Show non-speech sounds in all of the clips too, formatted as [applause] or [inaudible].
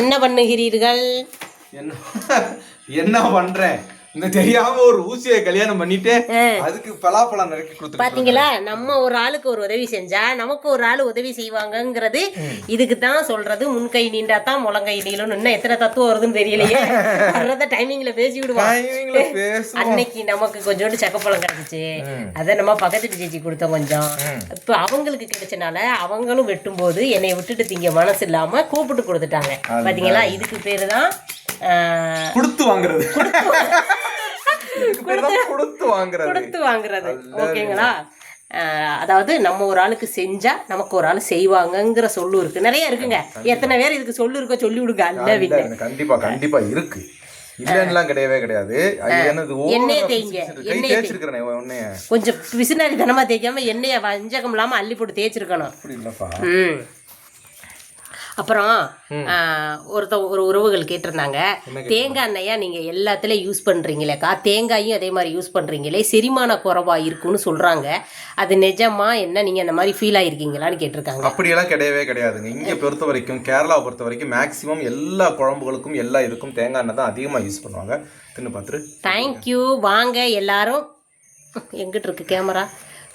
என்ன பண்ணுகிறீர்கள்? என்ன என்ன பண்றேன்? இந்த தெரியாம ஒரு ஊசியை கல்யாணம் பண்ணிட்டு. அதுக்கு பலாப்பழம் நறுக்கி கொடுத்துட்டு பாத்தீங்களா? நம்ம ஒரு ஆளுக்கு ஒரு உதவி செஞ்சா நமக்கு ஒரு ஆள் உதவி செய்வாங்கங்கிறது இதுக்கு தான் சொல்றது. முன்கை நீண்டா தான் முழங்கை நீளும் இன்னும் எத்தனை தத்துவம் வருதுன்னு தெரியலையே. [laughs] வர்றத டைமிங்ல பேசி பேசுவோம். அன்னைக்கு நமக்கு கொஞ்சோண்டு சக்கப்பழம் கிடைச்சிச்சு. அதை நம்ம பக்கத்து வீட்டு சேச்சி கொடுத்தோம் கொஞ்சம். இப்போ அவங்களுக்கு கிடைச்சனால அவங்களும் வெட்டும்போது என்னை விட்டுட்டு திங்க மனசு இல்லாம கூப்பிட்டு கொடுத்துட்டாங்க. பாத்தீங்களா? இதுக்கு பேரு தான் கொடுத்து வாங்குறது. கொடுத்து வாங்குறது. கொடுத்து வாங்குறது. ஓகேங்களா? அதாவது நம்ம ஒரு ஆளுக்கு செஞ்சா நமக்கு ஒரு ஆள் செய்வாங்கங்கிற சொல்லு இருக்கு. நிறைய இருக்குங்க. எத்தனை பேர் இதுக்கு சொல்லு இருக்கோ சொல்லி விடுங்க அல்ல கண்டிப்பா கண்டிப்பா இருக்கு. இல்லன்னுலாம் கிடையவே கிடையாது. எண்ணெயை தேய்ங்க, எண்ணெயை தேய்ச்சிருக்கிறேன் கொஞ்சம் பிசுனாரி தனமா தேய்க்காம எண்ணெயை வஞ்சகம் இல்லாம அள்ளி போட்டு தேய்ச்சிருக்கணும் அப்புறம் ஒருத்த ஒரு உறவுகள் கேட்டிருந்தாங்க. தேங்காய் எண்ணெயா நீங்க எல்லாத்துலயும் யூஸ் பண்றீங்களேக்கா தேங்காயும் அதே மாதிரி யூஸ் பண்றீங்களே? செரிமான குறைவா இருக்குன்னு சொல்றாங்க. அது நிஜமா என்ன நீங்க அந்த மாதிரி ஃபீல் ஆயிருக்கீங்களான்னு கேட்டிருக்காங்க. அப்படியெல்லாம் கிடையவே கிடையாதுங்க. இங்க பொறுத்த வரைக்கும் கேரளாவை பொறுத்த வரைக்கும் மேக்சிமம் எல்லா குழம்புகளுக்கும் எல்லா இதுக்கும் தேங்காய் எண்ணெய் தான் அதிகமா யூஸ் பண்ணுவாங்க. தின்னு பார்த்துரு தேங்க்யூ வாங்க எல்லாரும். எங்கிட்டு இருக்கு கேமரா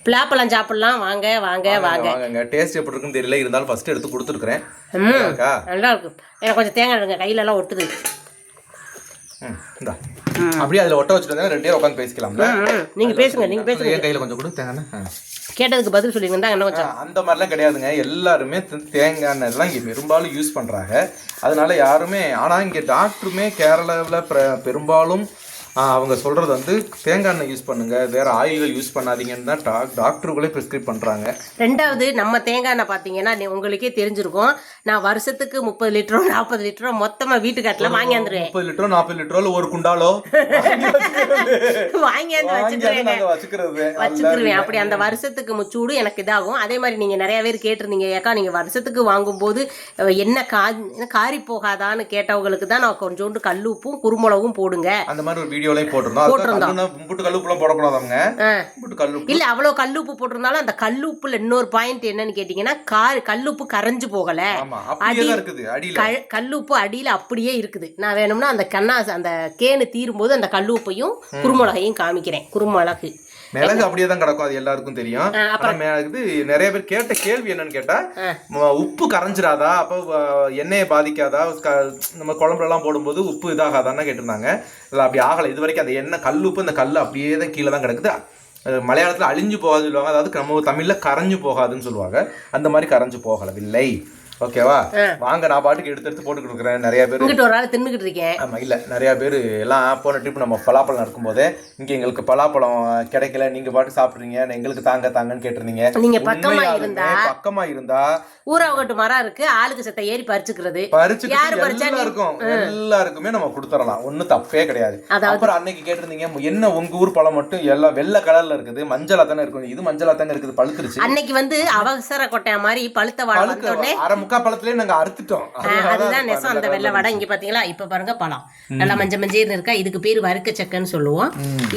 பிளாப்பழம் சாப்பிடலாம். வாங்க வாங்க வாங்க வாங்க. டேஸ்ட் எப்படி இருக்குன்னு தெரியல. இருந்தாலும் ஃபர்ஸ்ட் எடுத்து கொடுத்துருக்குறேன். நல்லா இருக்கு? எனக்கு கொஞ்சம் தேங்காய் எடுங்க. கையில எல்லாம் ஒட்டுது. அப்படியே அதுல ஒட்ட வச்சுட்டு ரெண்டு பேரும் உட்காந்து பேசிக்கலாம்ல ம், நீங்க பேசுங்க நீங்க பேசுங்க. கையில கொஞ்சம் கொடு. தேங்காய். கேட்டதுக்கு பதில் சொல்லிருந்தா என்ன கொஞ்சம். அந்த மாதிரிலாம் கிடையாதுங்க. எல்லாருமே தேங்காய் எண்ணெய்லாம் இங்கே பெரும்பாலும் யூஸ் பண்ணுறாங்க அதனால யாருமே ஆனால் இங்கே டாக்டருமே கேரளாவில் பெரும்பாலும் அவங்க சொல்கிறது வந்து தேங்காய் எண்ணெய் யூஸ் பண்ணுங்க வேற ஆயில்கள் யூஸ் பண்ணாதீங்கன்னு தான் டாக் டாக்டர்களே ப்ரிஸ்கிரைப் பண்ணுறாங்க ரெண்டாவது நம்ம தேங்காய் எண்ணெய் பார்த்தீங்கன்னா உங்களுக்கே தெரிஞ்சிருக்கும். நான் வருஷத்துக்கு முப்பது லிட்டரோ நாற்பது லிட்டரோ மொத்தமா வீட்டுக்காட்டில் வாங்கி வந்துருவேன். முப்பது லிட்டரோ நாற்பது லிட்டரோ ஒரு குண்டாலோ? வாங்கி வந்து வச்சுக்கிறேன் நாங்கள் வச்சுக்கிருவேன். அப்படி அந்த வருஷத்துக்கு முச்சூடு எனக்கு இதாகும். அதே மாதிரி நீங்க நிறைய பேர் கேட்டிருந்தீங்க ஏக்கா நீங்க வருஷத்துக்கு வாங்கும்போது என்ன கா காரி போகாதான்னு கேட்டவங்களுக்கு தான் நான் கொஞ்சோண்டு கல்லுப்பும் குருமிளகும் போடுங்க. அந்த மாதிரி ஒரு வீடியோலையும் போட்டிருந்தோம். புட்டு கல்லுப்புலாம். புட்டு கல்லுப்பு. இல்ல அவ்வளவு கல்லுப்பு போட்டிருந்தாலும் அந்த கல்லுப்புல இன்னொரு பாயிண்ட் என்னன்னு கேட்டீங்கன்னா கார் கல்லுப்பு கரைஞ்சு போகல. கல்- கல்லுப்பு அடியில அப்படியே இருக்குது. நான் வேணும்னா அந்த கண்ணா அந்த கேனு தீரும்போது அந்த கல்லுப்பையும் குருமிளகையும் காமிக்கிறேன். குருமிளகு. மிளகு அப்படியே தான் கிடக்கும் அது எல்லாருக்கும் தெரியும். ஆனா இது நிறைய பேர் கேட்ட கேள்வி என்னன்னு கேட்டா உப்பு கரைஞ்சிராதா? அப்போ எண்ணெயை பாதிக்காதா? நம்ம குழம்புல எல்லாம் போடும்போது உப்பு இதாகாதான்னு கேட்டிருந்தாங்க. இல்லை அப்படி ஆகலை. இது வரைக்கும் அந்த எண்ணெய் கல் உப்பு அந்த கல் அப்படியே தான் கீழே தான் கிடக்குது. அது மலையாளத்துல அழிஞ்சு போகாது சொல்லுவாங்க. அதாவது நம்ம தமிழ்ல கரைஞ்சு போகாதுன்னு சொல்லுவாங்க. அந்த மாதிரி கரைஞ்சு போகலவில்லை ஓகேவா? வாங்க நான் பாட்டுக்கு எடுத்து எடுத்து போட்டு கொடுக்குறேன். நிறைய பேர் இங்கிட்ட ஒரு தின்னுக்கிட்டு இருக்கேன். ஆமா இல்ல நிறைய பேர் எல்லாம் போன ட்ரிப் நம்ம பலாப்பழம் இருக்கும்போதே இங்க எங்களுக்கு பலாப்பழம் கிடைக்கல நீங்க பாட்டு சாப்பிடுறீங்க எங்களுக்கு தாங்க தாங்கன்னு கேட்டிருந்தீங்க. நீங்க பக்கமா உண்மையாலுமே இருந்தா பக்கமா இருந்தா ஊராவகட்டு மரம் இருக்கு ஆளுக்கு செத்த ஏறி பறிச்சுக்கிறது. யாரு பறிச்சுட்டு பறிச்சா நீ- எல்லாருக்கும் நம்ம கொடுத்துடலாம் ஒண்ணும் தப்பே கிடையாது. அப்புறம் அன்னைக்கு கேட்டிருந்தீங்க என்ன உங்க ஊர் பழம் மட்டும் எல்லாம் வெள்ளை கலர்ல இருக்குது மஞ்சளா தானே இருக்கும் இது மஞ்சளா தாங்க இருக்குது பழுத்துருச்சு. அன்னைக்கு வந்து அவசர கொட்டையா மாதிரி பழுத்த வாழை அரை முக்கா பழத்திலே நாங்க அறுத்துட்டோம். அதுதான் நெசம் அந்த வெள்ளை வடை இங்க பாத்தீங்களா? இப்ப பாருங்க பழம். நல்லா மஞ்சள் மஞ்சள்னு இருக்கா? இதுக்கு பேர் வறுக்க சக்கைன்னு சொல்லுவோம்.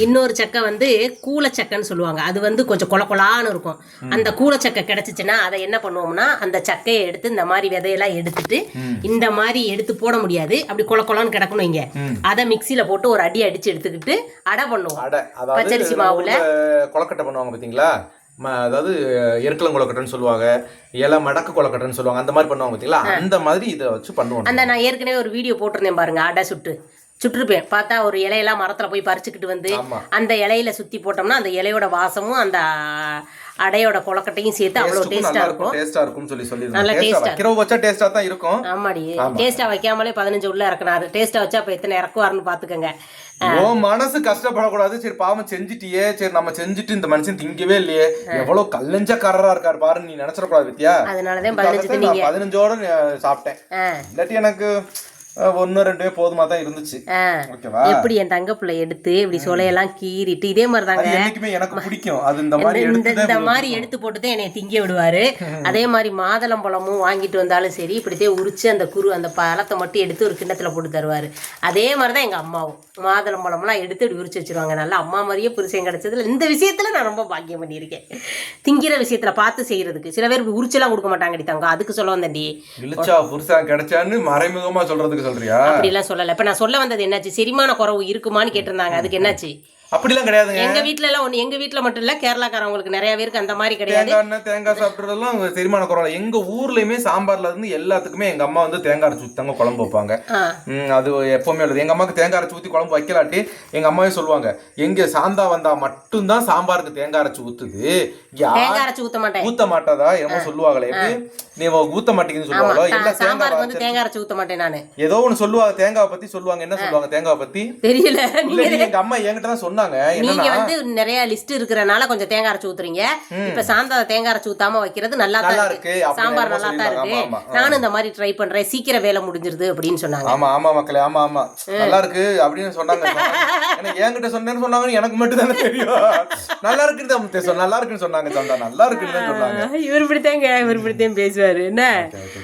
இன்னொரு சக்கை வந்து கூலச்சக்கைன்னு சொல்லுவாங்க. அது வந்து கொஞ்சம் கொல கொலான்னு இருக்கும். அந்த கூலச்சக்கை கிடைச்சிச்சுன்னா அதை என்ன பண்ணுவோம்னா அந்த சக்கையை எடுத்து இந்த மாதிரி விதையெல்லாம் எடுத்துட்டு இந்த மாதிரி எடுத்து போட முடியாது. அப்படி கொல கொலான்னு கிடக்கணும் இங்க. அதை மிக்சியில போட்டு ஒரு அடி அடிச்சு எடுத்துக்கிட்டு அடை பண்ணுவோம். பச்சரிசி மாவுல. கொலக்கட்டை பண்ணுவாங்க பாத்தீங்களா? ம- அதாவது எருக்கலம் கொலக்கட்டைன்னு சொல்லுவாங்க இலை மடக்கு கொலக்கட்டைன்னு சொல்லுவாங்க அந்த மாதிரி பண்ணுவாங்க பாத்தீங்களா அந்த மாதிரி இதை வச்சு பண்ணுவோம். அந்த நான் ஏற்கனவே ஒரு வீடியோ போட்டிருந்தேன் பாருங்க அடை சுட்டு. சுட்டிருப்பேன். பார்த்தா ஒரு இலையெல்லாம் மரத்துல போய் பறிச்சுக்கிட்டு வந்து. அந்த இலையில சுத்தி போட்டோம்னா அந்த இலையோட வாசமும் அந்த அடையோட கொலக்கட்டையும் சேர்த்து அவ்வளோ டேஸ்ட்டுக்கும் டேஸ்டா இருக்கும் இருக்கும். டேஸ்டா இருக்கும்னு சொல்லி சொல்லி நல்லா டேஸ்டா வைக்கிறவ வச்சா டேஸ்டா தான் இருக்கும். ஆமாடி. டேஸ்டா வைக்காமலே பதினஞ்சு உள்ள இறக்குனாரு டேஸ்டா வச்சா அப்ப எத்தனை இறக்குவாருன்னு பாத்துக்கோங்க. ஓ மனசு கஷ்டப்படக்கூடாது. சரி பாவம் செஞ்சுட்டியே. சரி நம்ம செஞ்சுட்டு இந்த மனுஷன் திங்கவே இல்லையே. எவ்வளவு கல்லஞ்சக்காரரா இருக்காரு பாரு நீ நினைச்சிடக்கூடாது வித்யா. அதனாலதான் பதினஞ்சோட சாப்பிட்டேன். இல்லாட்டி எனக்கு ஒன்னு ரெண்டுமே போதுமா தான் இருந்துச்சு. ஓகேவா? எப்படி என் தங்க பிள்ளை எடுத்து இப்படி சொலையெல்லாம் கீறிட்டு இதே மாதிரி தாங்க அது என்னைக்குமே எனக்கு பிடிக்கும். அது இந்த மாதிரி இந்த எடுத்து இந்த மாதிரி எடுத்து போட்டுதான் என்னை திங்க விடுவாரு. அதே மாதிரி மாதுளம்பழமும் வாங்கிட்டு வந்தாலும் சரி இப்படித்தே உரிச்சு அந்த குரு அந்த பழத்தை மட்டும் எடுத்து ஒரு கிண்ணத்துல போட்டு தருவாரு. அதே மாதிரி தான் எங்க அம்மாவும். மாதுளம்பழம்லாம் எடுத்து இப்படி உரிச்சு வச்சிருவாங்க. நல்லா அம்மா மாதிரியே புருஷன் கிடைச்சதுல இந்த விஷயத்துல நான் ரொம்ப பாக்கியம் பண்ணியிருக்கேன். திங்கிற விஷயத்துல பார்த்து செய்யறதுக்கு. சில பேர் உரிச்செல்லாம் கொடுக்க மாட்டாங்கடி தங்க அதுக்கு சொல்ல வந்தேன்டி. இழிச்சா புருஷன் கிடைச்சான்னு மறைமுகமா சொல்றதுக்கு சொல்றியா? எல்லாம் சொல்லல. இப்ப நான் சொல்ல வந்தது என்னாச்சு? செரிமான குறவு இருக்குமான்னு கேட்டிருந்தாங்க. அதுக்கு என்னாச்சு? அப்படிலாம் கிடையாதுங்க. எங்க வீட்ல எல்லாம் ஒண்ணு எங்க வீட்ல மட்டும் இல்ல கேரளாக்காரவங்களுக்கு நிறைய பேருக்கு அந்த மாதிரி கிடையாது. தேங்காய் எண்ணெய் தேங்காய் சாப்பிட்றதெல்லாம் செரிமான குறவா எங்க ஊர்லயுமே சாம்பார்ல இருந்து எல்லாத்துக்குமே எங்க அம்மா வந்து தேங்காய் அரைச்சு ஊத்தாங்க குழம்பு வைப்பாங்க. அது எப்பவுமே உள்ளது. எங்க அம்மாக்கு தேங்காய் அரைச்சு ஊத்தி குழம்பு வைக்கலாட்டி எங்க அம்மாவே சொல்லுவாங்க எங்க சாந்தா வந்தா மட்டும்தான் சாம்பாருக்கு தேங்காய் அரைச்சு ஊத்துது. தேங்காய் அரைச்சு ஊத்த மாட்டேன். ஊத்த மாட்டாதா? என்னமோ சொல்லுவாங்களே. நீ ஊத்த மாட்டேங்குதுன்னு சொல்லுவாங்களோ தேங்காய் சாம்பாருக்கு வந்து தேங்காய் அரைச்சு ஊத்த மாட்டேன் நானு. ஏதோ ஒண்ணு சொல்லுவாங்க தேங்காவை பத்தி சொல்லுவாங்க. என்ன சொல்லுவாங்க தேங்காவை பத்தி? தெரியல. எங்க அம்மா என்கிட்ட தான் சொன்னாங்க. நீங்க வந்து நிறைய லிஸ்ட் இருக்கிறனால கொஞ்சம் தேங்காய் அரைச்சு ஊத்துறீங்க. இப்ப சாந்தா தேங்காய் அரைச்சு ஊத்தாம வைக்கிறது நல்லா தான் இருக்கு. சாம்பார் நல்லா தான் இருக்கு. நானும் இந்த மாதிரி ட்ரை பண்றேன். சீக்கிரம் வேலை முடிஞ்சிருது அப்படின்னு சொன்னாங்க. ஆமா ஆமா மக்களே ஆமா ஆமா. நல்லா இருக்கு அப்படின்னு சொன்னாங்க. ஏன்னா என்கிட்ட சொன்னேன்னு சொன்னாங்க எனக்கு மட்டும் தானே தெரியும். நல்லா இருக்குன்னு தான் நல்லா இருக்குன்னு சொன்னாங்க சந்தா நல்லா இருக்குன்னு தான் சொன்னாங்க. இவர் இப்படித்தாங்க இவர் இப்படித்தான் பேசுவாரு. என்ன?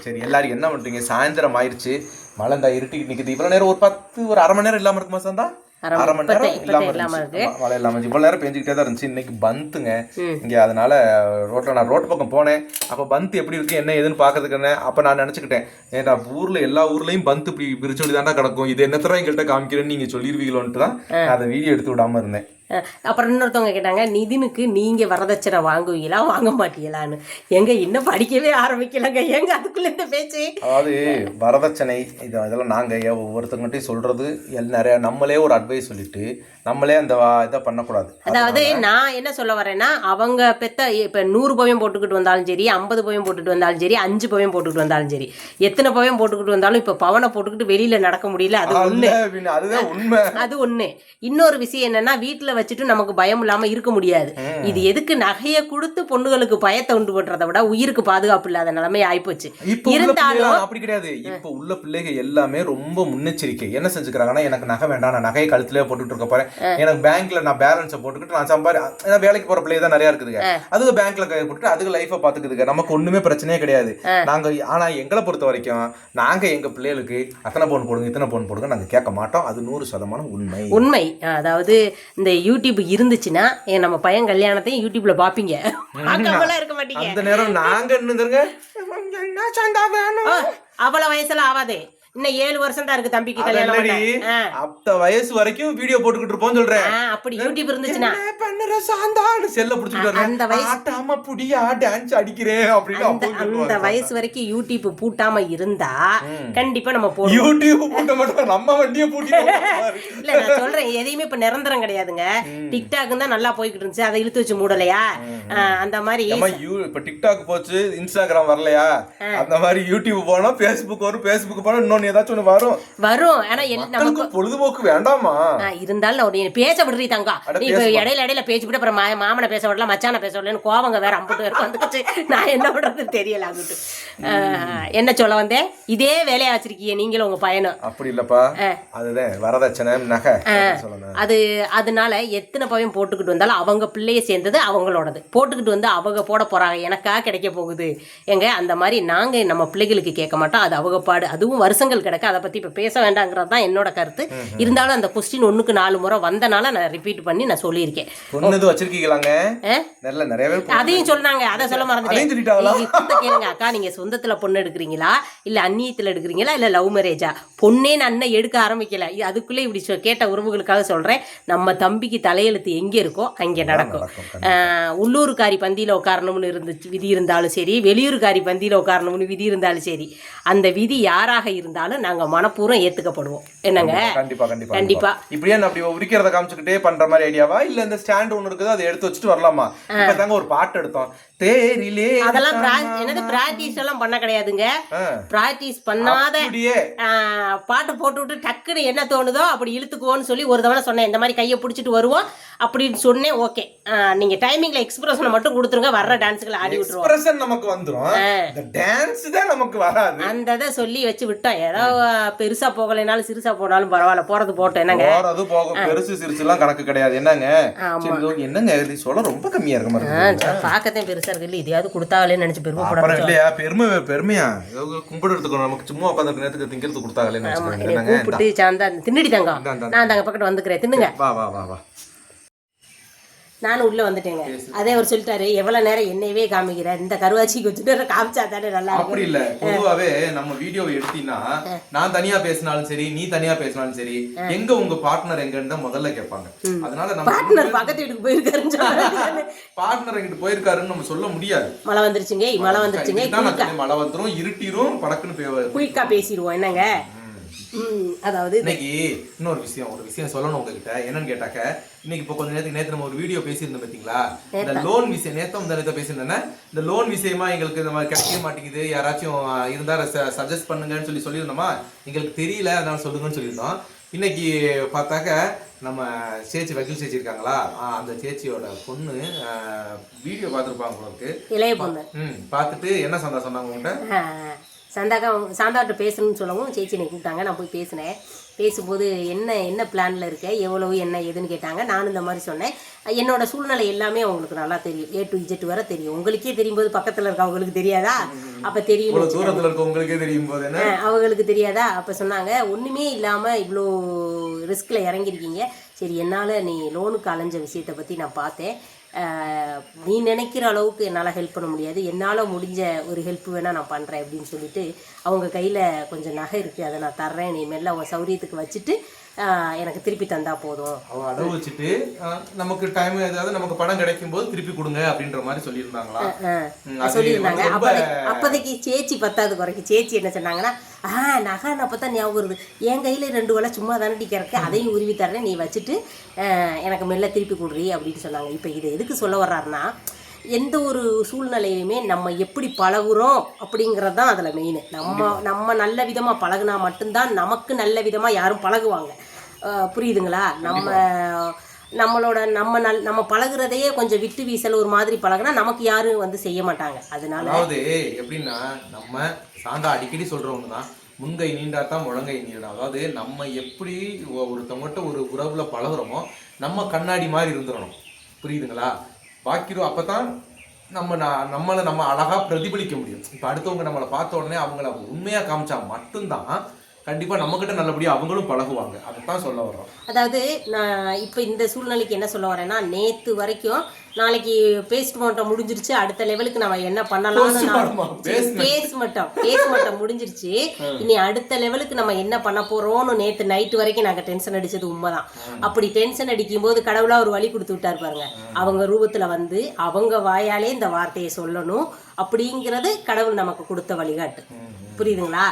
சரி எல்லாரும் என்ன பண்றீங்க? சாயந்தரம் ஆயிருச்சு. மழை இந்த இருட்டிட்டு நிக்குது. இவ்வளவு நேரம் ஒரு பத்து ஒரு அரை மணி நேரம் இல்லாம இருக்குமா சந்தா? அரை மணி நேரம் இல்லாம இருந்துச்சு. மழை இல்லாம இருந்துச்சு. இவ்வளவு நேரம் பெஞ்சுக்கிட்டே தான் இருந்துச்சு. இன்னைக்கு பந்துங்க. இங்க அதனால ரோட்ல நான் ரோட்டு பக்கம் போனேன். அப்ப பந்து எப்படி இருக்கு என்ன ஏதுன்னு பாக்கிறதுக்கு அப்ப நான் நினைச்சுக்கிட்டேன். ஏன்டா ஊர்ல எல்லா ஊர்லயும் பந்து இப்படி விரிச்சொடி தாண்டா கிடக்கும். இது என்ன தடவை எங்கள்கிட்ட காமிக்கிறேன்னு நீங்க சொல்லிருவீங்களோன்ட்டு தான் அதை வீடியோ எடுத்து விடாம இருந்தேன். அப்புறம் இன்னொருத்தவங்க கேட்டாங்க நிதினுக்கு நீங்க வரதட்சணை வாங்குவீங்களா? வாங்க மாட்டீங்களான்னு. எங்க இன்னும் படிக்கவே ஆரம்பிக்கலங்க. எங்க அதுக்குள்ள இந்த பேச்சு? அதாவது வரதட்சணை இது இதெல்லாம் நாங்கள் ஒவ்வொருத்தவங்ககிட்டயும் சொல்றது நிறைய நம்மளே ஒரு அட்வைஸ் சொல்லிட்டு நம்மளே அந்த இதை பண்ணக்கூடாது. அதாவது நான் என்ன சொல்ல வரேன்னா அவங்க பெத்த இப்ப நூறு பவயம் போட்டுக்கிட்டு வந்தாலும் சரி ஐம்பது பவயம் போட்டுட்டு வந்தாலும் சரி அஞ்சு பவயம் போட்டுக்கிட்டு வந்தாலும் சரி எத்தனை பவயம் போட்டுக்கிட்டு வந்தாலும் இப்ப பவனை போட்டுக்கிட்டு வெளியில நடக்க முடியல அது அதுதான் உண்மை. அது ஒண்ணு. இன்னொரு விஷயம் என்னன்னா வீட்டுல வச்சுட்டு நமக்கு பயம் இல்லாம இருக்க முடியாது. இது எதுக்கு நகையை கொடுத்து பொண்ணுகளுக்கு பயத்தை உண்டு பண்றதை விட உயிருக்கு பாதுகாப்பு இல்லாத நிலைமை ஆயிப்போச்சு. இருந்தாலும் அப்படி கிடையாது. இப்ப உள்ள பிள்ளைகள் எல்லாமே ரொம்ப முன்னெச்சரிக்கை. என்ன செஞ்சுக்கிறாங்கன்னா எனக்கு நகை வேண்டாம் நான் நகையை கழுத்துலயே போட்டுட்டு இருக்க போறேன். எனக்கு பேங்க்ல நான் பேலன்ஸை போட்டுக்கிட்டு நான் சம்பாரி ஏன்னா வேலைக்கு போற பிள்ளை தான் நிறைய இருக்குதுங்க. அதுக்கு பேங்க்ல கை போட்டுட்டு அதுக்கு லைஃபை பாத்துக்குதுங்க. நமக்கு ஒண்ணுமே பிரச்சனையே கிடையாது. நாங்க ஆனா எங்களை பொறுத்த வரைக்கும் நாங்க எங்க பிள்ளைகளுக்கு அத்தனை பவுன் போடுங்க இத்தனை பவுன் போடுங்க நாங்க கேட்க மாட்டோம். அது நூறு சதமானம் உண்மை. உண்மை. அதாவது இந்த யூடியூப் இருந்துச்சுன்னா நம்ம பையன் கல்யாணத்தையும் யூடியூப்ல பாப்பீங்க. பார்க்காமலாம் இருக்க மாட்டீங்க. அந்த நேரம் நாங்க என்னதுங்க அவ்வளவு வயசுல ஆவாதே. இன்னும் ஏழு வருஷம் தான் இருக்கு தம்பிக்கு கல்யாணம். அத்த வயசு வரைக்கும் வீடியோ போட்டுக்கிட்டு இருப்போம் சொல்றேன் அப்படி யூடியூப் இருந்துச்சுன்னா. பண்ணுற சாந்தான்னு செல்ல புடிச்சிட்டு அந்த வயசு- ஆட்டாம புடியா டான்ஸ் அடிக்கிறேன் அப்படின்னு அந்த. வயசு வரைக்கும் யூடியூப் பூட்டாம இருந்தா கண்டிப்பா நம்ம போடுவோம். யூடியூப் பூட்ட மாட்டோம். நம்ம வண்டியை போவாரு. இல்ல நான் சொல்றேன். எதையுமே இப்ப நிரந்தரம் கிடையாதுங்க. டிக்டாக் தான் நல்லா போய்கிட்டு இருந்துச்சு. அதை இழுத்து வச்சு மூடலையா? அந்த மாதிரி இப்ப டிக்டாக் போச்சு இன்ஸ்டாகிராம் வரலையா? அந்த மாதிரி யூடியூப் போனா பேஸ்புக் வரும் பேஸ்புக் போனா இன்னொன்னு ஏதாச்சும் ஒண்ணு வரும். வரும். ஆனா நமக்கு பொழுதுபோக்கு வேண்டாமா? இருந்தாலும் நான் ஒரு பேச விடுறீ தங்கம் அட, நீ இப்ப இடையில இடையில பேச்சு விட்டு அப்புறம் மாமனை பேச விடல மச்சான பேச விடலன்னு கோவங்க வேற அம்புட்டு பேருக்கு வந்துச்சு நான் என்ன பண்றது தெரியல அங்கிட்டு. என்ன சொல்ல வந்தேன்? இதே வேலையா வச்சிருக்கீங்க நீங்களும் உங்க பையனும். அப்படி இல்லப்பா. அதுதான் வரதட்சணை நகை. அது அதனால எத்தனை பையன் போட்டுக்கிட்டு வந்தாலும் அவங்க பிள்ளைய சேர்ந்தது அவங்களோடது. போட்டுக்கிட்டு வந்து அவங்க போட போறாங்க. எனக்கா கிடைக்க போகுது. எங்க அந்த மாதிரி நாங்க நம்ம பிள்ளைகளுக்கு கேட்க மாட்டோம். அது அவங்க பாடு அதுவும் வருஷங்கள் கிடக்கு அதை பத்தி இப்ப பேச வேண்டாங்கிறது தான் என்னோட கருத்து. இருந்தாலும் அந்த கொஸ்டின் ஒண்ணுக்கு நாலு முறை வந்தனால நான் ரிப்பீட் பண்ணி நான் சொல்லியிருக்கேன். பொண்ணு வச்சிருக்கீங்களாங்க? நல்ல நிறைய அதையும் சொன்னாங்க அதை சொல்ல? மறந்துட்டேன். கேளுங்க அக்கா நீங்க சொந்தத்துல பொண்ணு எடுக்கிறீங்களா? இல்ல அந்நியத்துல எடுக்கிறீங்களா? இல்ல லவ் மேரேஜா பொண்ணே அண்ணன் எடுக்க ஆரம்பிக்கல. அதுக்குள்ள இப்படி கேட்ட உறவுகளுக்காக சொல்றேன். நம்ம தம்பிக்கு தலையெழுத்து எங்க இருக்கோ அங்க நடக்கும். உள்ளூர்காரி பந்தியில உட்காரணும்னு இருந்துச்சு விதி இருந்தாலும் சரி வெளியூர்காரி பந்தியில உட்காரணும்னு விதி இருந்தாலும் சரி அந்த விதி யாராக இருந்தாலும் நாங்க மனப்பூர்வம் ஏத்துக்கப்படுவோம். என்னங்க? கண்டிப்பா கண்டிப்பா கண்டிப்பா. இப்படியே நான் அப்படி உரிக்கிறத காமிச்சுக்கிட்டே பண்ற மாதிரி ஐடியாவா இல்ல இந்த ஸ்டாண்ட் ஒண்ணு இருக்குது அதை எடுத்து வச்சுட்டு வரலாமா? இப்ப தாங்க ஒரு பாட்டு எடுத்தோம். தேரிலே அதெல்லாம் என்னது பிராக்டிஸ் எல்லாம் பண்ண கிடையாதுங்க. பிராக்டிஸ் பண்ணாத பாட்டு போட்டு விட்டு டக்குன்னு என்ன தோணுதோ அப்படி இழுத்துக்குவோன்னு சொல்லி ஒரு தவணை சொன்னேன். இந்த மாதிரி கையை பிடிச்சிட்டு வருவோம். அப்படின்னு சொன்னேன் ஓகே நீங்க டைமிங்ல எக்ஸ்பிரஷனை மட்டும் கொடுத்துருங்க வர்ற டான்ஸுகளை ஆடி விட்டுருவோம். எக்ஸ்பிரஷன் நமக்கு வந்துரும். இந்த டான்ஸ் தான் நமக்கு வராது. அந்த இதை சொல்லி வச்சு விட்டோம். ஏதோ பெருசா போகலைனாலும் சிறுசா போனாலும் பரவாயில்ல போறது போட்டோம் என்னங்க? போறது போக பெருசு சிறுசு எல்லாம் கணக்கு கிடையாது. என்னங்க? என்னங்க? சொல்ல ரொம்ப கம்மியா இருக்க மாதிரி பார்க்கத்தான் பெருசா இருக்கு. இல்ல இதையாவது கொடுத்தாங்களேன்னு நினைச்சு பெருமைப்பட அப்புறம் இல்லையா? பெருமை பெருமையா? ஏதோ கும்பிடு எடுத்துக்கணும். நமக்கு சும்மா உட்காந்து நேரத்துக்கு திங்கிறது கொடுத்தாங்களே நினைச்சுக்கோங்க. என்னை என்னங்க? கூப்பிட்டு சாந்தா தின்னுடி இந்தா. நான் தங்க பக்கத்து வந்துக்கிறேன். தின்னுங்க. வா வா வா வா. நானும் உள்ள வந்துட்டேங்க. அதே அவர் சொல்லிட்டாரு எவ்வளவு நேரம் என்னையவே காமிக்கிற? இந்த கருவாச்சிக்கு வச்சுட்டு காமிச்சா தானே நல்லா அப்படி இல்ல. பொதுவாவே நம்ம வீடியோ எடுத்தீங்கன்னா நான் தனியா பேசினாலும் சரி நீ தனியா பேசினாலும் சரி எங்க உங்க பார்ட்னர் எங்கன்னு தான் முதல்ல கேட்பாங்க. அதனால நம்ம பார்ட்னர் பக்கத்து வீட்டுக்கு போயிருக்காருன்னு. [laughs] பார்ட்னர் எங்கிட்டு போயிருக்காருன்னு நம்ம சொல்ல முடியாது. மழை வந்துருச்சுங்க மழை வந்துருச்சுங்க மழை வந்துரும் இருட்டிரும் படக்குன்னு குயிக்கா பேசிடுவோம் என்னங்க? அதாவது இன்னைக்கு இன்னொரு விஷயம் ஒரு விஷயம் சொல்லணும் உங்ககிட்ட. என்னன்னு கேட்டாக்க இன்னைக்கு இப்போ கொஞ்ச நேரத்துக்கு நேத்து நம்ம ஒரு வீடியோ பேசியிருந்தோம் பாத்தீங்களா? இந்த லோன் விஷயம் நேத்தம் இந்த நேரத்தை பேசியிருந்தேன் இந்த லோன் விஷயமா எங்களுக்கு இந்த மாதிரி கிடைக்கவே மாட்டேங்குது. யாராச்சும் அஹ், இருந்தா சஜஸ்ட் பண்ணுங்கன்னு சொல்லி சொல்லியிருந்தோமா? எங்களுக்கு தெரியல அதனால சொல்லுங்கன்னு சொல்லியிருந்தோம். இன்னைக்கு பார்த்தாக்க நம்ம சேச்சி வக்கீல் சேச்சி இருக்காங்களா? அந்த சேச்சியோட பொண்ணு வீடியோ பார்த்துருப்பாங்க உங்களுக்கு ம் பார்த்துட்டு என்ன சந்தா சொன்னாங்க உங்கள்கிட்ட சந்தாக்கா சாந்தாட்ட பேசணும்னு சொல்லவும் சேச்சி என்னை கூப்பிட்டாங்க. நான் போய் பேசினேன். பேசும்போது என்ன என்ன பிளானில் இருக்க எவ்வளவு என்ன ஏதுன்னு கேட்டாங்க. நானும் இந்த மாதிரி சொன்னேன். என்னோட சூழ்நிலை எல்லாமே அவங்களுக்கு நல்லா தெரியும். ஏ டு இஜெட் வர தெரியும். உங்களுக்கே தெரியும் போது பக்கத்தில் இருக்கவங்களுக்கு தெரியாதா? அப்போ தெரியும். தூரத்துல இருக்க உங்களுக்கே தெரியும் போது அவங்களுக்கு தெரியாதா? அப்போ சொன்னாங்க ஒன்றுமே இல்லாமல் இவ்வளோ ரிஸ்கில் இறங்கியிருக்கீங்க. சரி என்னால் நீ லோனுக்கு அலைஞ்ச விஷயத்தை பற்றி நான் பார்த்தேன். நீ நினைக்கிற அளவுக்கு என்னால் ஹெல்ப் பண்ண முடியாது. என்னால் முடிஞ்ச ஒரு ஹெல்ப் வேணால் நான் பண்ணுறேன் அப்படின்னு சொல்லிட்டு அவங்க கையில் கொஞ்சம் நகை இருக்குது அதை நான் தர்றேன். நீ மெல்ல அவங்க சௌரியத்துக்கு வச்சுட்டு எனக்கு திருப்பி தந்தா போதும். அடவு வச்சுட்டு நமக்கு டைம் ஏதாவது நமக்கு பணம் கிடைக்கும் போது திருப்பி கொடுங்க அப்படின்ற மாதிரி சொல்லியிருந்தாங்களா? சொல்லியிருந்தாங்க. அப்போதைக்கு சேச்சி பத்தாவது குறைக்கு. சேச்சி என்ன சொன்னாங்கன்னா ஆ நகை அப்போ தான் ஞாபகம் வருது. என் கையில் ரெண்டு வேலை சும்மா தானடி கிடக்கு அதையும் உருவி தர்றேன் நீ வச்சுட்டு எனக்கு மெல்ல திருப்பி கொடுறி அப்படின்னு சொன்னாங்க. இப்போ இதை எதுக்கு சொல்ல வர்றாருன்னா எந்த ஒரு சூழ்நிலையுமே நம்ம எப்படி பழகுறோம் அப்படிங்கிறது தான் அதில் மெயின் நம்ம நம்ம நல்ல விதமாக பழகுனா மட்டும்தான் நமக்கு நல்ல விதமாக யாரும் பழகுவாங்க. புரியுதுங்களா? நம்ம நம்மளோட நம்ம நல் நம்ம பழகுறதையே கொஞ்சம் விட்டு வீசல் ஒரு மாதிரி பழகுனா நமக்கு யாரும் வந்து செய்ய மாட்டாங்க. அதனால அதாவது எப்படின்னா நம்ம சாந்தா அடிக்கடி சொல்ற ஒண்ணுதான் முன்கை நீண்டாதான் முழங்கை நீண்டா. அதாவது நம்ம எப்படி ஒருத்தவங்ககிட்ட ஒரு உறவுல பழகுறோமோ நம்ம கண்ணாடி மாதிரி இருந்துடணும் புரியுதுங்களா? பாக்கிவிடும் அப்போ தான் நம்ம நான் நம்மளை நம்ம அழகாக பிரதிபலிக்க முடியும். இப்போ அடுத்தவங்க நம்மளை பார்த்த உடனே அவங்கள உண்மையாக காமிச்சா மட்டும்தான் கண்டிப்பா நம்ம கிட்ட நல்லபடியா அவங்களும் பழகுவாங்க. அதைத்தான் சொல்ல வர்றோம். அதாவது நான் இப்போ இந்த சூழ்நிலைக்கு என்ன சொல்ல வரேன்னா நேத்து வரைக்கும் நாளைக்கு பேஸ்ட் மட்டும் முடிஞ்சிருச்சு அடுத்த லெவலுக்கு நம்ம என்ன? Basement. பேஸ் மட்டும் பேஸ் மட்டும் முடிஞ்சிருச்சு. இனி அடுத்த லெவலுக்கு நம்ம என்ன பண்ண போறோம்னு நேத்து நைட்டு வரைக்கும் நாங்க டென்ஷன் அடிச்சது உண்மைதான். அப்படி டென்ஷன் அடிக்கும் போது கடவுளா ஒரு வழி கொடுத்து விட்டாரு பாருங்க. அவங்க ரூபத்துல வந்து அவங்க வாயாலே இந்த வார்த்தையை சொல்லணும். அப்படிங்கிறது கடவுள் நமக்கு கொடுத்த வழிகாட்டு. புரியுதுங்களா?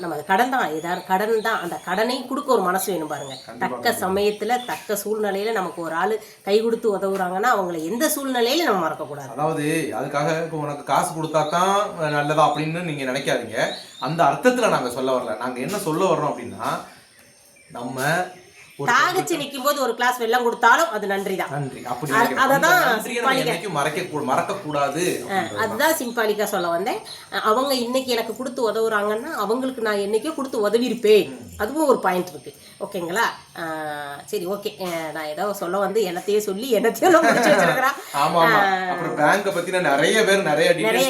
நம்ம கடன் தான் ஏதாவது கடன் தான். அந்த கடனை கொடுக்க ஒரு மனசு வேணும் பாருங்க. தக்க சமயத்துல தக்க சூழ்நிலையில நமக்கு ஒரு ஆள் கை கொடுத்து உதவுறாங்கன்னா அவங்கள எந்த சூழ்நிலையில நம்ம மறக்கக்கூடாது. அதாவது அதுக்காக இப்போ உனக்கு காசு கொடுத்தா தான் நல்லதா அப்படின்னு நீங்க நினைக்காதீங்க. அந்த அர்த்தத்துல நாங்க சொல்ல வரல. நாங்க என்ன சொல்ல வர்றோம் அப்படின்னா நம்ம தாகச்சு நிற்கும் போது ஒரு கிளாஸ் வெள்ளம் கொடுத்தாலும் அது நன்றி. தான் நன்றி அப்படி. அததான் மறக்க மறக்க கூடாது அதுதான் சிம்பாலிக்கா சொல்ல வந்தேன். அவங்க இன்னைக்கு எனக்கு கொடுத்து உதவுறாங்கன்னா அவங்களுக்கு நான் என்னைக்கோ கொடுத்து உதவி இருப்பேன் அதுவும் ஒரு பாயிண்ட் இருக்கு. ஓகேங்களா சரி ஓகே நான் ஏதோ சொல்ல வந்து என்னத்தையே சொல்லி என்னத்தையும் முடிச்சு வச்சிருக்கிறேன் அப்புறம் பேங்க பத்தின நிறைய பேர் நிறைய நிறைய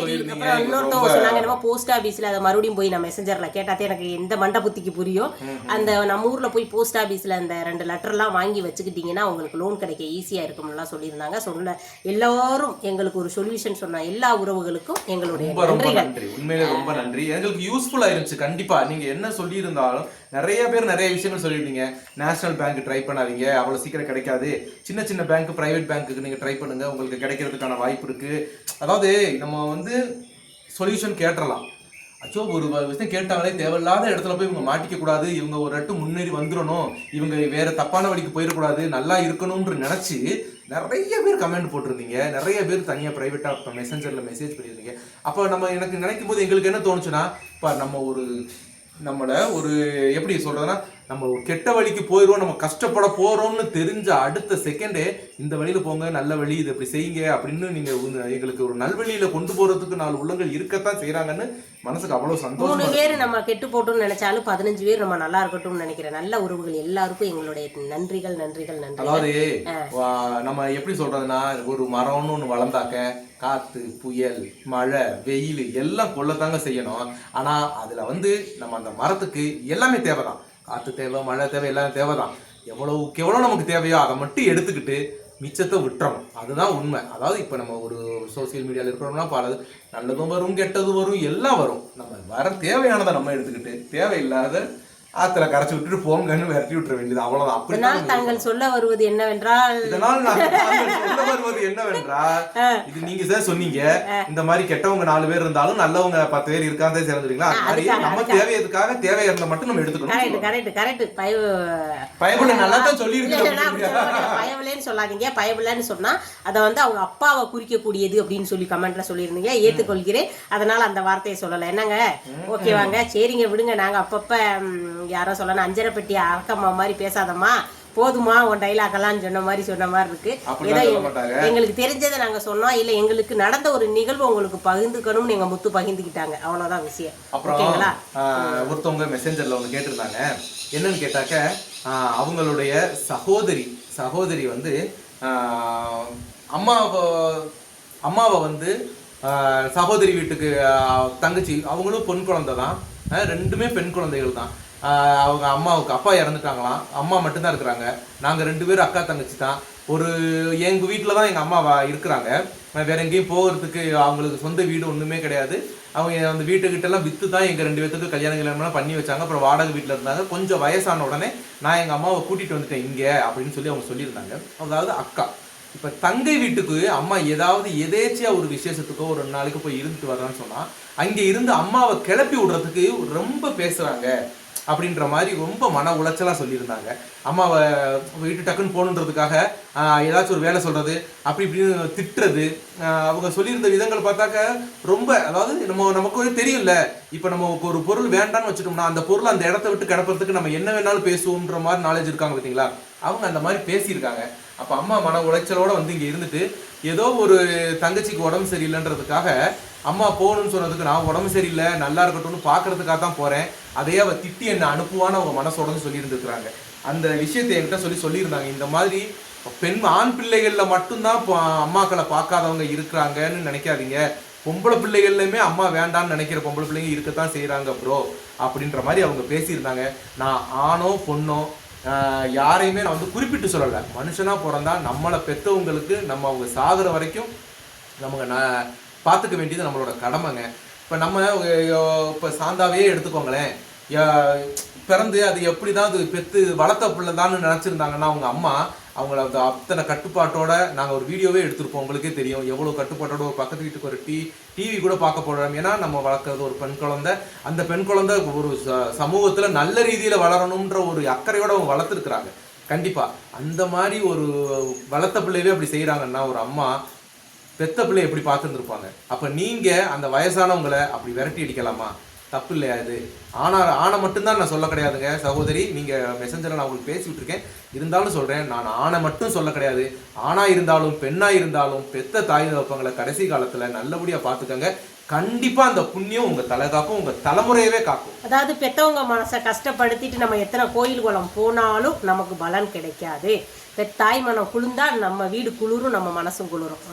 இன்னொருத்தவங்க சொன்னாங்க என்னமோ போஸ்ட் ஆபீஸ்ல அதை மறுபடியும் போய் நான் மெசஞ்சர்ல கேட்டாத்தே எனக்கு எந்த மண்ட புத்திக்கு புரியும். அந்த நம்ம ஊர்ல போய் போஸ்ட் ஆபீஸ்ல அந்த ரெண்டு லெட்டர்லாம் வாங்கி வச்சுக்கிட்டீங்கன்னா உங்களுக்கு லோன் கிடைக்க ஈஸியா இருக்கும்லாம் சொல்லியிருந்தாங்க. சொன்ன எல்லாரும் எங்களுக்கு ஒரு சொல்யூஷன் சொன்ன எல்லா உறவுகளுக்கும் எங்களுடைய ரொம்ப ரொம்ப நன்றிகள். நன்றி. உண்மையிலே ரொம்ப நன்றி. எங்களுக்கு யூஸ்ஃபுல்லா இருந்துச்சு கண்டிப்பா. நீங்க என்ன சொல்லி இருந்தாலும் நிறைய பேர் நிறைய விஷயங்கள் சொல்லியிருந்தீங்க. நேஷனல் பேங்க் ட்ரை பண்ணாதீங்க. அவ்வளோ சீக்கிரம் கிடைக்காது. சின்ன சின்ன பேங்க் ப்ரைவேட் பேங்க்குக்கு நீங்கள் ட்ரை பண்ணுங்க. உங்களுக்கு கிடைக்கிறதுக்கான வாய்ப்பு இருக்கு. அதாவது நம்ம வந்து சொல்யூஷன் கேட்டுடலாம் அச்சோ ஒரு விஷயம் கேட்டாங்களே தேவையில்லாத இடத்துல போய் இவங்க மாட்டிக்க கூடாது. இவங்க ஒரு இடத்து முன்னேறி வந்துடணும் இவங்க வேற தப்பான வழிக்கு போயிடக்கூடாது. நல்லா இருக்கணும்னு நினச்சி நிறைய பேர் கமெண்ட் போட்டிருந்தீங்க. நிறைய பேர் தனியாக ப்ரைவேட்டாக இப்போ மெசஞ்சரில் மெசேஜ் பண்ணியிருந்தீங்க. அப்போ நம்ம எனக்கு நினைக்கும் போது எங்களுக்கு என்ன தோணுச்சுன்னா இப்போ நம்ம ஒரு நம்மளை ஒரு எப்படி சொல்கிறதுனா நம்ம ஒரு கெட்ட வழிக்கு போயிடுவோம் நம்ம கஷ்டப்பட போறோம்னு தெரிஞ்ச அடுத்த செகண்டே இந்த வழியில போங்க நல்ல வழி இது இப்படி செய்யுங்க அப்படின்னு நீங்க உங்க- எங்களுக்கு ஒரு நல்வழியில கொண்டு போறதுக்கு நாலு உள்ளங்கள் இருக்கத்தான் செய்றாங்கன்னு மனசுக்கு அவ்வளவு சந்தோஷமா மூணு பேர் நம்ம கெட்டு போட்டோம்னு நினைச்சாலும் பதினஞ்சு பேர் நம்ம நல்லா இருக்கட்டும்னு நினைக்கிற நல்ல உறவுகள் எல்லாருக்கும் எங்களுடைய நன்றிகள் நன்றிகள் நன்றி அதாவது நம்ம எப்படி சொல்றதுன்னா ஒரு மரம்னு ஒண்ணு வளர்ந்தாக்க காத்து புயல் மழை வெயில் எல்லாம் கொள்ளத்தாங்க செய்யணும். ஆனா அதுல வந்து நம்ம அந்த மரத்துக்கு எல்லாமே தேவைதான். காற்று தேவை மழை தேவை எல்லாம் தேவைதான். எவ்வளோ எவ்வளோ நமக்கு தேவையோ அதை மட்டும் எடுத்துக்கிட்டு மிச்சத்தை விட்டுறணும். அதுதான் உண்மை. அதாவது இப்போ நம்ம ஒரு சோசியல் மீடியாவில் இருக்கிறோம்னா பல நல்லதும் வரும் கெட்டதும் வரும் எல்லாம் வரும். நம்ம வர தேவையானதை நம்ம எடுத்துக்கிட்டு தேவையில்லாத ஆத்துல கரைச்சி விட்டுட்டு போங்கன்னு விரட்டி விட்டுற வேண்டியது. அவ்வளவுதான். அப்படி தாங்கள் சொல்ல வருவது என்னவென்றால் இதனால் சொல்ல வருவது என்னவென்றால் இது நீங்க சார் சொன்னீங்க. இந்த மாதிரி கெட்டவங்க நாலு பேர் இருந்தாலும் நல்லவங்க பத்து பேர் இருக்காந்தே சேர்ந்துருங்களா அது மாதிரி நம்ம தேவையதுக்காக தேவை இருந்தா மட்டும் நம்ம எடுத்துக்கணும். கரெக்ட் கரெக்ட் கரெக்ட் பய பயப்பட நல்லா தான் சொல்லி. பயவில்லைன்னு சொல்லாதீங்க. பயவில்லைன்னு சொன்னா அதை வந்து அவங்க அப்பாவை குறிக்கக்கூடியது அப்படின்னு சொல்லி கமெண்ட்ல சொல்லியிருந்தீங்க. ஏத்துக்கொள்கிறேன். அதனால அந்த வார்த்தையை சொல்லல. என்னங்க? ஓகேவாங்க சரிங்க விடுங்க. நாங்க அப்பப்ப யாரோ சொல்லணும் அஞ்சரை பெட்டி அரக்கம்மா மாதிரி பேசாதம்மா போதுமா உன் டைலாக் எல்லாம் சொன்ன மாதிரி சொன்ன மாதிரி இருக்கு. ஏதோ. எங்களுக்கு தெரிஞ்சதை நாங்க சொன்னோம் இல்ல எங்களுக்கு நடந்த ஒரு நிகழ்வு உங்களுக்கு பகிர்ந்துக்கணும்னு எங்க முத்து பகிர்ந்துக்கிட்டாங்க. அவ்வளவுதான் விஷயம். ஓகேங்களா? ஒருத்தவங்க மெசேஞ்சர்ல ஒன்று கேட்டிருந்தாங்க. என்னன்னு கேட்டாக்க அவங்களுடைய சகோதரி சகோதரி வந்து அம்மாவை அம்மாவை வந்து சகோதரி வீட்டுக்கு தங்கச்சி அவங்களும் பெண் குழந்தை தான் ரெண்டுமே பெண் குழந்தைகள் தான் அவங்க அம்மாவுக்கு அப்பா இறந்துட்டாங்களாம். அம்மா மட்டும்தான் இருக்கிறாங்க. நாங்கள் ரெண்டு பேரும் அக்கா தங்கச்சி தான். ஒரு எங்கள் வீட்டில் தான் எங்கள் அம்மா இருக்கிறாங்க. வேற எங்கேயும் போகிறதுக்கு அவங்களுக்கு சொந்த வீடு ஒன்றுமே கிடையாது. அவங்க அந்த வீட்டுக்கிட்டலாம் விற்று வித்து தான் எங்கள் ரெண்டு பேர்த்துக்கு கல்யாணம் கல்யாணம்லாம் பண்ணி வச்சாங்க. அப்புறம் வாடகை வீட்டில் இருந்தாங்க. கொஞ்சம் வயசான உடனே நான் எங்கள் அம்மாவை கூட்டிகிட்டு வந்துட்டேன் இங்கே அப்படின்னு சொல்லி அவங்க சொல்லியிருந்தாங்க. அதாவது அக்கா. இப்போ தங்கை வீட்டுக்கு அம்மா ஏதாவது எதேச்சியாக ஒரு விசேஷத்துக்கோ ஒரு ரெண்டு நாளைக்கு போய் இருந்துட்டு வர்றான்னு சொன்னால் அங்கே இருந்து அம்மாவை கிளப்பி விடுறதுக்கு ரொம்ப பேசுகிறாங்க அப்படின்ற மாதிரி ரொம்ப மன உளைச்சலாக சொல்லியிருந்தாங்க. அம்மாவை வீட்டு டக்குன்னு போகணுன்றதுக்காக ஏதாச்சும் ஒரு வேலை சொல்கிறது அப்படி இப்படின்னு திட்டுறது அவங்க சொல்லியிருந்த விதங்கள் பார்த்தாக்க ரொம்ப அதாவது நம்ம நமக்கு ஒரு இப்போ நம்ம ஒரு பொருள் வேண்டாம்னு வச்சுட்டோம்னா அந்த பொருள் அந்த இடத்த விட்டு கிடப்பறதுக்கு நம்ம என்ன வேணாலும் பேசுவோம்ன்ற மாதிரி நாலேஜ் இருக்காங்க பார்த்தீங்களா? அவங்க அந்த மாதிரி பேசியிருக்காங்க. அப்போ அம்மா மன உளைச்சலோடு வந்து இங்கே இருந்துட்டு ஏதோ ஒரு தங்கச்சிக்கு உடம்பு சரியில்லைன்றதுக்காக அம்மா போகணும்னு சொன்னதுக்கு நான் உடம்பு சரியில்லை நல்லா இருக்கட்டும்னு பார்க்கறதுக்காக தான் போகிறேன் அதையே அவள் திட்டி என்னை அனுப்புவான்னு அவங்க மனசோட சொல்லியிருந்துருக்குறாங்க. அந்த விஷயத்தை என்கிட்ட சொல்லி சொல்லியிருந்தாங்க. இந்த மாதிரி பெண் ஆண் பிள்ளைகளில் மட்டும்தான் அம்மாக்களை பார்க்காதவங்க இருக்கிறாங்கன்னு நினைக்காதீங்க. பொம்பளை பிள்ளைகள்லையுமே அம்மா வேண்டாம்னு நினைக்கிற பொம்பளை பிள்ளைங்க இருக்கத்தான் செய்கிறாங்க ப்ரோ அப்படின்ற மாதிரி அவங்க பேசியிருந்தாங்க. நான் ஆணோ பொண்ணோ யாரையுமே நான் வந்து குறிப்பிட்டு சொல்லலை. மனுஷனா பிறந்தா நம்மளை பெற்றவங்களுக்கு நம்ம அவங்க சாகுற வரைக்கும் நமக்கு நான் பார்த்துக்க வேண்டியது நம்மளோட கடமைங்க. இப்போ நம்ம இப்போ சாந்தாவே எடுத்துக்கோங்களேன். பிறந்து அது எப்படி தான் அது பெற்று வளர்த்த பிள்ளை தான் நினச்சிருந்தாங்கன்னா அவங்க அம்மா அவங்கள அந்த அத்தனை கட்டுப்பாட்டோட நாங்கள் ஒரு வீடியோவே எடுத்திருப்போம். உங்களுக்கே தெரியும். எவ்வளோ கட்டுப்பாட்டோட ஒரு பக்கத்து வீட்டுக்கு ஒரு டி டிவி கூட பார்க்க போடுறோம் ஏன்னா நம்ம வளர்க்குறது ஒரு பெண் குழந்தை. அந்த பெண் குழந்தை ஒரு ச- நல்ல ரீதியில் வளரணுன்ற ஒரு அக்கறையோட அவங்க வளர்த்துருக்குறாங்க. கண்டிப்பாக அந்த மாதிரி ஒரு வளர்த்த பிள்ளையவே அப்படி செய்கிறாங்கன்னா ஒரு அம்மா பெத்த பிள்ளை எப்படி பார்த்துருந்துருப்பாங்க? அப்போ நீங்கள் அந்த வயசானவங்களை அப்படி விரட்டி அடிக்கலாமா? தப்பு இல்லையா இது? ஆனா ஆணை மட்டும்தான் நான் சொல்ல கிடையாதுங்க. சகோதரி நீங்கள் மெசஞ்சரில் நான் உங்களுக்கு பேசி இருக்கேன் இருந்தாலும் சொல்கிறேன் நான் ஆணை மட்டும் சொல்ல கிடையாது. ஆணாக இருந்தாலும் பெண்ணாக இருந்தாலும் பெத்த தாய் தகப்பங்களை கடைசி காலத்தில் நல்லபடியாக பார்த்துக்கங்க. கண்டிப்பா அந்த புண்ணியம் உங்க தலை காக்கும் உங்க தலைமுறையவே காக்கும். அதாவது பெத்தவங்க மனசை கஷ்டப்படுத்திட்டு நம்ம எத்தனை கோயில் குளம் போனாலும் நமக்கு பலன் கிடைக்காது. பெத்தாய் மனம் குளிர்ந்தா நம்ம வீடு குளிரும் நம்ம மனசும் குளிரும்.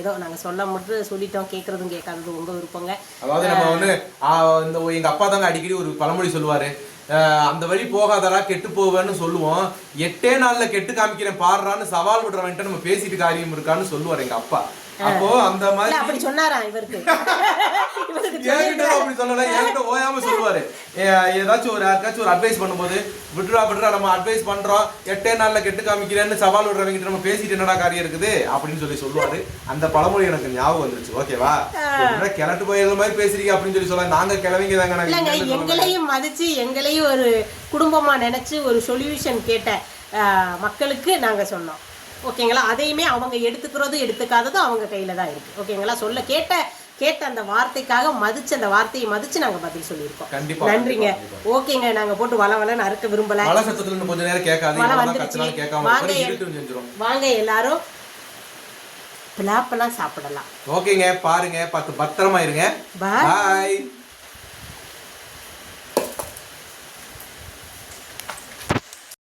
ஏதோ நாங்க சொல்ல மட்டும் சொல்லிட்டோம் கேட்கறதும் கேட்காததும் உங்க விருப்பங்க. அதாவது நம்ம வந்து இந்த எங்க அப்பா தாங்க அடிக்கடி ஒரு பழமொழி சொல்லுவாரு. அந்த வழி போகாதடா கெட்டு போவேன்னு சொல்லுவோம். எட்டே நாள்ல கெட்டு காமிக்கிறேன் பாடுறான்னு சவால் விடுறவன்ட்டு நம்ம பேசிட்டு காரியம் இருக்கான்னு சொல்லுவார் எங்க அப்பா. அப்போ அந்த மாதிரி அப்படி சொன்னாரா இவருக்கு? [laughs] என்கிட்ட அப்படி சொல்லல. என்கிட்ட ஓயாம சொல்லுவாரு. ஏதாச்சும் ஒரு யாருக்காச்சும் ஒரு அட்வைஸ் பண்ணும்போது விட்டுறா விட்டுறா நம்ம அட்வைஸ் பண்றோம். எட்டே நாள்ல கெட்டு காமிக்கிறேன்னு சவால் விடுறவங்க நம்ம பேசிட்டு என்னடா காரியம் இருக்குது? அப்படின்னு சொல்லி சொல்லுவாரு. அந்த பழமொழி எனக்கு ஞாபகம் வந்துருச்சு. ஓகேவா கிளட்டு போயிருந்த மாதிரி பேசுறீங்க அப்படின்னு சொல்லி சொல்ல நாங்க கிளவிங்க தாங்க. எங்களையும் மதிச்சு எங்களையும் ஒரு குடும்பமா நினைச்சு ஒரு சொல்யூஷன் கேட்ட மக்களுக்கு நாங்க சொன்னோம். ஓகேங்களா? அதையுமே அவங்க எடுத்துக்கிறதும் எடுத்துக்காததும் அவங்க கையில தான் இருக்கு. ஓகேங்களா? சொல்ல கேட்ட கேட்ட அந்த வார்த்தைக்காக மதிச்சு அந்த வார்த்தையை மதிச்சு நாங்க பதில் சொல்லியிருக்கோம். நன்றிங்க. ஓகேங்க. நாங்க போட்டு வள வளன்னு அறுக்க விரும்பல. வந்துருச்சு. வாங்க வாங்க எல்லாரும். பிளாப்பெல்லாம் சாப்பிடலாம். ஓகேங்க. பாருங்க. பார்த்து பத்திரமா இருங்க. பாய்.